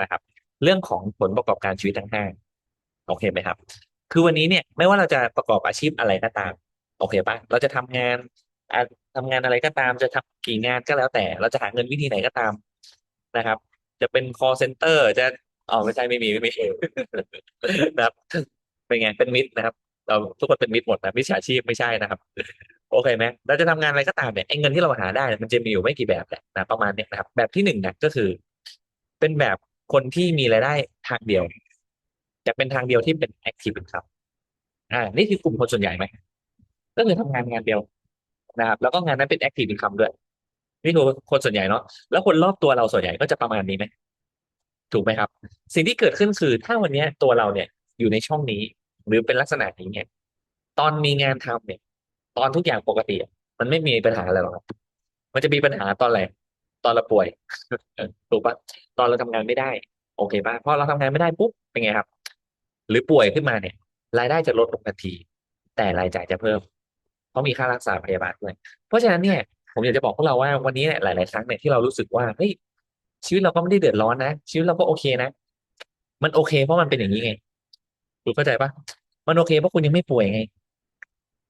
นะครับ เรื่องของผลประกอบการชีวิตทั้งห้าโอเคไหมครับ คือวันนี้เนี่ยไม่ว่าเราจะประกอบอาชีพอะไรก็ตาม โอเคปะเราจะทำงานอะทำงานอะไรก็ตามจะทำกี่งานก็แล้วแต่ เราจะหาเงินวิธีไหนก็ตามนะครับ จะเป็น call center จะอ๋อไม่ใช่ไม่มีไม่มีนะครับ เป็นไงเป็นมิตรนะครับเราทุกคนเป็นมิตรหมดนะมิจฉาชีพไม่ใช่นะครับ โอเคไหมเราจะทำงานอะไรก็ตามเนี่ยไอ้เงินที่เราหาได้นะมันจะมีอยู่ไม่กี่แบบแหละนะประมาณเนี้ยนะครับ แบบที่หนึ่งนะก็คือ เป็นแบบ คนที่มีรายได้ทางเดียว จะเป็นทางเดียวที่เป็น active income อ่านี่คือกลุ่มคนส่วนใหญ่ไหมก็คือทำงานงานเดียวนะครับแล้วก็งานนั้นเป็น active income ด้วยนี่คือคนส่วนใหญ่เนาะแล้วคนรอบตัวเราส่วนใหญ่ก็จะประมาณนี้ไหมถูกไหมครับ สิ่งที่เกิดขึ้นคือถ้าวันนี้ตัวเราเนี่ยอยู่ในช่องนี้ หรือเป็นลักษณะนี้เนี่ยตอนมีงานทำเนี่ย ตอนทุกอย่างปกติ มันไม่มีปัญหาอะไรหรอกครับมันจะมีปัญหาตอนอะไร ตอนเราป่วยถูกปะตอนเราทำงานไม่ได้ โอเคปะพอเราทำงานไม่ได้ปุ๊บเป็นไงครับ หรือป่วยขึ้นมาเนี่ย รายได้จะลดลงทันที แต่รายจ่ายจะเพิ่ม เพราะมีค่ารักษาพยาบาลด้วยเพราะฉะนั้นเนี่ยผมอยากจะบอกพวกเราว่าวันนี้เนี่ยหลาย ๆ ครั้งเนี่ยที่เรารู้สึกว่าเฮ้ยชีวิตเราก็ไม่ได้เดือดร้อนนะชีวิตเราก็โอเคนะ มันโอเค เพราะมันเป็นอย่างนี้ไงคุณเข้าใจปะมันโอเคเพราะคุณยังไม่ป่วยไง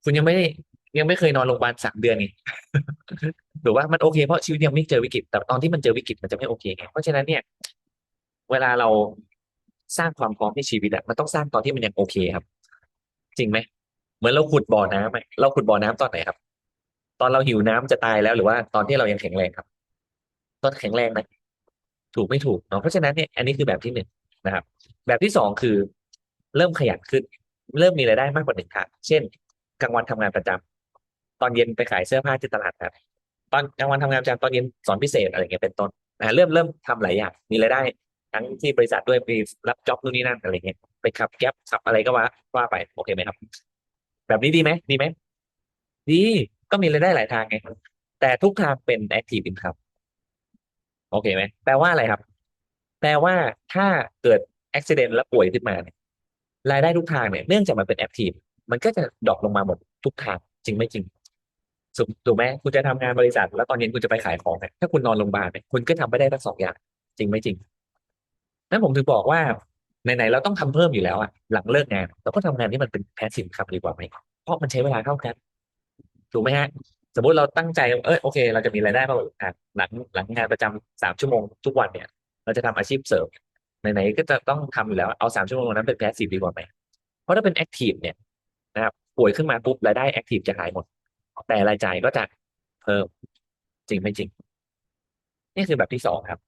คุณยังไม่ได้ ยังไม่เคยนอนโรงพยาบาลสามเดือนไงหรือว่ามันโอเคเพราะชีวิตยังไม่เจอวิกฤต แต่ตอนที่มันเจอวิกฤตมันจะไม่โอเคไงเพราะฉะนั้นเนี่ย เวลาเราสร้างความพร้อมให้ชีวิตอะมันต้องสร้างตอนที่มันยังโอเคครับ จริงไหมเหมือนเราขุดบ่อน้ำอะเราขุดบ่อน้ำตอนไหนครับ ตอนเราหิวน้ำจะตายแล้วหรือว่าตอนที่เรายังแข็งแรงครับ ตอนแข็งแรงนะถูกไม่ถูกเนาะเพราะฉะนั้นเนี่ยอันนี้คือแบบที่หนึ่งนะครับ แบบที่สองคือ เริ่มขยันขึ้น เริ่มมีรายได้มากกว่าหนึ่งทางเช่นกลางวันทำงานประจำ ตอนเย็นไปขายเสื้อผ้าที่ตลาดแบบตอนกลางวันทำงานประจำตอนเย็นสอนพิเศษอะไรเงี้ยเป็นต้นนะเริ่มเริ่มทำหลายอย่างมีรายได้ทั้งที่บริษัทด้วยมีรับจ็อบนู่นนี่นั่นอะไรเงี้ยไปขับแก๊ปขับอะไรก็ว่าว่าไปโอเคไหมครับ แบบนี้ดีไหมดีไหมดีก็มีรายได้หลายทางไงแต่ทุกทางเป็น active income โอเคไหมแปลว่าอะไรครับ แปลว่าถ้าเกิดอุบิเหตุแล้วป่วยขึ้นมาเนี่ยรายได้ทุกทางเนี่ยเนื่องจากมันเป็น active มันก็จะดรอปลงมาหมดทุกทางจริงไม่จริง ถูกถูกไหมคุณจะทำงานบริษัท แล้วตอนเย็นคุณจะไปขายของเนี่ยถ้าคุณนอนโรงพยาบาลเนี่ยคุณก็ทำไม่ได้ทั้งสองอย่าง จริงไม่จริงนั้นผมถึงบอกว่าไหนๆเราต้องทำเพิ่มอยู่แล้วอะหลังเลิกงานเราก็ทำงานที่มันเป็นแพสซีฟครับดีกว่าไหมเพราะมันใช้เวลาเท่ากันถูกไหมฮะ สมมติเราตั้งใจเออโอเค เราจะมีรายได้มากกว่าะหลังหลังงานประจำสามชั่วโมงทุกวันเนี่ย เราจะทำอาชีพเสริมไหนๆก็จะต้องทำอยู่แล้วเอาสามชั่วโมงนั้นเป็นแพสซีฟดีกว่าไหมเพราะถ้าเป็นแอคทีฟเนี่ยนะครับป่วยขึ้นมาปุ๊บรายได้แอคทีฟจะหายหมด แต่รายจ่ายก็จะเพิ่มจริงไม่จริง นี่คือแบบที่สองครับ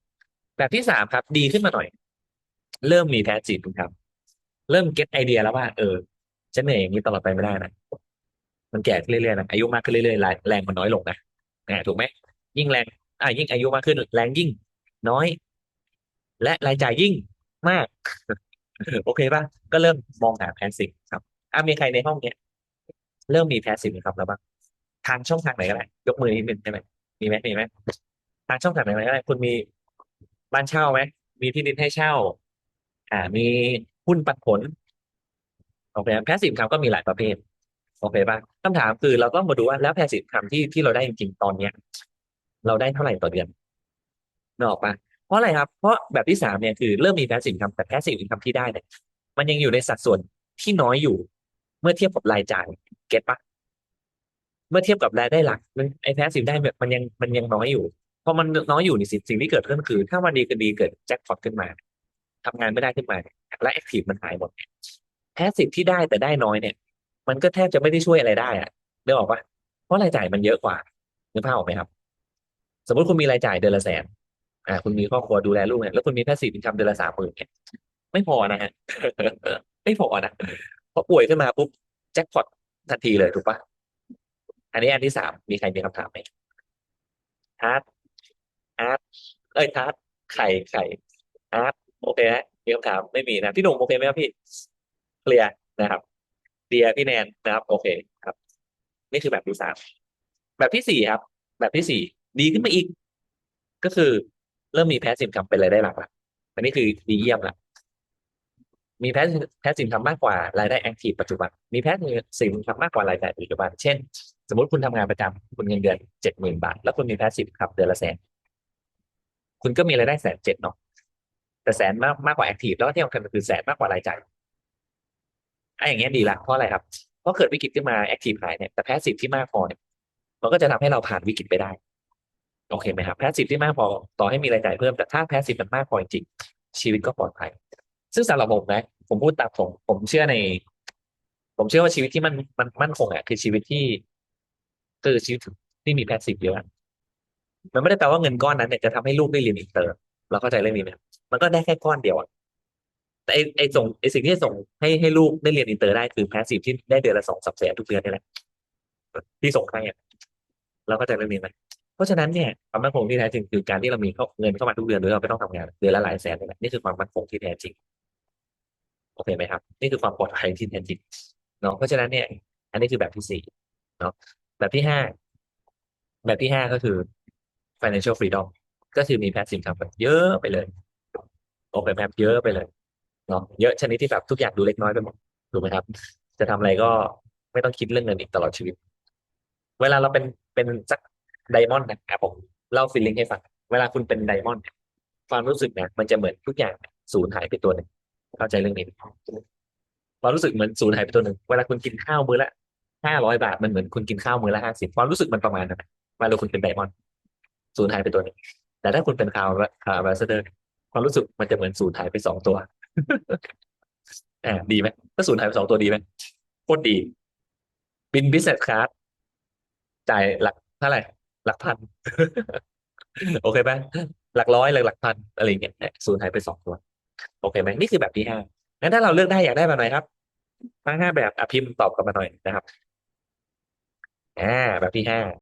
แบบที่สามครับ ดีขึ้นมาหน่อย เริ่มมีแพสซีฟครับ เริ่มเก็ตไอเดียแล้วว่า เออฉันเหนื่อยอย่างนี้ตลอดไปไม่ได้นะมันแก่ขึ้นเรื่อยๆนะอายุมากขึ้นเรื่อยๆแรงมันน้อยลงนะนะถูกไหมยิ่งแรงอ่ายิ่งอายุมากขึ้น แรงยิ่ง น้อย และรายจ่ายยิ่งมาก โอเคป่ะก็เริ่มมองหาแพสซีฟครับอะมีใครในห้องเนี้ยเริ่มมีแพสซีฟครับแล้วบ้าง ทางช่องทางไหนก็ได้ยกมือนิดนึงได้ไหมมีไหมมีไหมทางช่องทางไหนก็ได้คุณมีบ้านเช่าไหมมีที่ดินให้เช่า อ่า มีหุ้นปันผลโอเคแพสซีฟครับก็มีหลายประเภทโอเคป่ะคำถามคือเราต้องมาดูว่าแล้วแพสซีฟคำที่ที่เราได้จริงๆตอนเนี้ย เราได้เท่าไหร่ต่อเดือนนอกป่ะเพราะอะไรครับ เพราะแบบที่สามเนี่ยคือเริ่มมีแพสซีฟคำแต่แพสซีฟคำที่ได้เนี่ยมันยังอยู่ในสัดส่วนที่น้อยอยู่ เมื่อเทียบกับรายจ่ายเก็ตป่ะ เมื่อเทียบกับรายได้หลักมันไอ้แพสซีฟได้แบบมันยังมันยังน้อยอยู่พอมันน้อยอยู่นี่สิ่งสิ่งที่เกิดขึ้นคือ ถ้าวันดีคืนดีเกิดแจ็คพอตขึ้นมาทำงานไม่ได้ขึ้นมา และแอคทีฟมันหายหมดแพสซีฟที่ได้แต่ได้น้อยเนี่ย มันก็แทบจะไม่ได้ช่วยอะไรได้อะนึกออกปะเพราะรายจ่ายมันเยอะกว่านึกภาพออกไหมครับ สมมติคุณมีรายจ่ายเดือนละแสนอ่าคุณมีครอบครัวดูแลลูกเนี่ยแล้วคุณมีแพสซีฟอินคัมเดือนละสามหมื่นเนี่ยไม่พอนะฮะไม่พอนะพอป่วยขึ้นมาปุ๊บแจ็คพอตทันทีเลยถูกปะ อันนี้อันที่สามมีใครมีคำถามไหมอาร์ตอาร์ตเอ้ยทัร์ตไข่ไข่อาร์ตโอเคฮะมีคำถามไม่มีนะพี่หนุ่มโอเคไหมครับพี่เคลียร์นะครับเดียพี่แนนนะครับ โอเคครับ นี่คือแบบที่สามแบบที่สี่ครับ แบบที่สี่ดีขึ้นมาอีก ก็คือเริ่มมีแพสซีฟคัมเป็นรายได้หลักละอันนี้คือดีเยี่ยมละมีแพสแพสซีฟคัมมากกว่ารายได้แอคทีฟปัจจุบัน มีแพสซีฟคัมมากกว่ารายจ่ายปัจจุบัน เช่น สมมติคุณทำงานประจำคุณเงินเดือนเจ็ดหมื่นบาท แล้วคุณมีแพสซีฟคัมเดือนละแสนคุณก็มีรายได้แสนเจ็ดเนาะแต่แสนมากมากกว่าแอคทีฟแล้วที่สำคัญก็คือแสนมากกว่ารายจ่ายไอ้อย่างเงี้ยดีละเพราะอะไรครับเพราะเกิดวิกฤตขึ้นมาแอคทีฟหายเนี่ยแต่แพสซีฟที่มากพอเนี่ยมันก็จะทำให้เราผ่านวิกฤตไปได้ โอเคไหมครับแพสซีฟที่มากพอต่อให้มีรายจ่ายเพิ่มแต่ถ้าแพสซีฟมันมากพอจริงชีวิตก็ปลอดภัย ซึ่งสำหรับผมนะผมพูดตามผมผมเชื่อใน ผมเชื่อว่าชีวิตที่มันมันมั่นคงอะคือชีวิตที่ คือชีวิตที่มีแพสซีฟเยอะมันไม่ได้แปลว่าเงินก้อนนั้นเนี่ยจะทำให้ลูกได้เรียนอินเตอร์เราเข้าใจเรื่องนี้ไหมมันก็ได้แค่ก้อนเดียวอะแต่ไอไอส่งไอสิ่งที่ส่งให้ให้ลูกได้เรียนอินเตอร์ได้คือแพสซีฟที่ได้เดือนละสองสามแสนทุกเดือนนี่แหละที่ส่งให้อะเราเข้าใจเรื่องนี้ไหมเพราะฉะนั้นเนี่ยความมั่นคงที่แท้จริงคือการที่เรามีเข้าเงินเข้ามาทุกเดือนโดยเราไม่ต้องทำงานเดือนละหลายแสนนี่แหละนี่คือความมั่นคงที่แท้จริงโอเคไหมครับ นี่คือความปลอดภัยที่แท้จริงเนาะเพราะฉะนั้นเนี่ย อันนี้คือแบบที่สี่เนาะ แบบที่ห้าแบบที่ห้าก็คือ financial freedom ก็คือมี passive income แบบเยอะไปเลยโอเคแบบเยอะไปเลยเนาะเยอะชนิดที่แบบทุกอย่างดูเล็กน้อยไปหมดถูกไหมครับ จะทำอะไรก็ไม่ต้องคิดเรื่องเงินอีกตลอดชีวิต เวลาเราเป็นเป็นสักไดมอนด์นะครับผมเล่าฟีลลิ่งให้ฟังเวลาคุณเป็นไดมอนด์ความรู้สึกเนี่ยมันจะเหมือนทุกอย่างสูญหายไปตัวหนึ่งเข้าใจเรื่องนี้ความรู้สึกเหมือนสูญหายไปตัวหนึ่งเวลาคุณกินข้าวมื้อละ ห้าร้อยบาทมันเหมือนคุณกินข้าวมื้อละห้าสิบความรู้สึกมันประมาณนั้นนะเวลาคุณเป็นไดมอนด์สูญหายไปตัวหนึ่งแต่ถ้าคุณเป็นคาวคาวแบสเดอร์ความรู้สึกมันจะเหมือนสูญหายไปสองตัวอ่าดีไหมถ้าสูญหายไปสองตัวดีไหมโคตรดี บินบิสเนสคลาสจ่ายหลักเท่าไหร่หลักพัน โอเคไหมหลักร้อยหลักหลักพันอะไรเงี้ยสูญหายไปสองตัว โอเคไหมนี่คือแบบที่ห้างั้นถ้าเราเลือกได้อยากได้แบบไหนครับทั้งห้าแบบอะพิมตอบกลับมาหน่อยนะครับ อ่า แบบที่ห้า